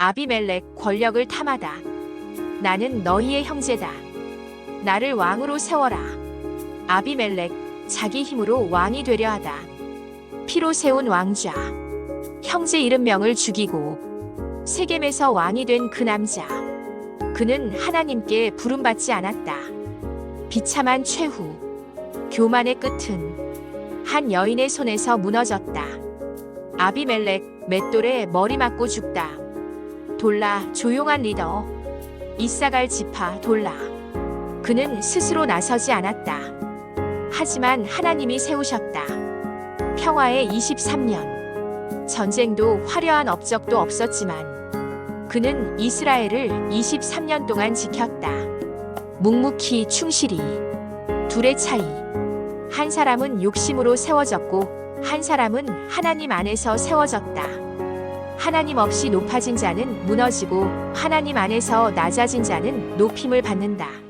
아비멜렉 권력을 탐하다. 나는 너희의 형제다. 나를 왕으로 세워라. 아비멜렉 자기 힘으로 왕이 되려 하다. 피로 세운 왕좌. 형제 이름 명을 죽이고 세겜에서 왕이 된 그 남자. 그는 하나님께 부름받지 않았다. 비참한 최후. 교만의 끝은 한 여인의 손에서 무너졌다. 아비멜렉 맷돌에 머리 맞고 죽다. 돌라 조용한 리더. 이사갈 지파 돌라. 그는 스스로 나서지 않았다. 하지만 하나님이 세우셨다. 평화의 23년. 전쟁도 화려한 업적도 없었지만 그는 이스라엘을 23년 동안 지켰다. 묵묵히 충실히. 둘의 차이. 한 사람은 욕심으로 세워졌고 한 사람은 하나님 안에서 세워졌다. 하나님 없이 높아진 자는 무너지고 하나님 안에서 낮아진 자는 높임을 받는다.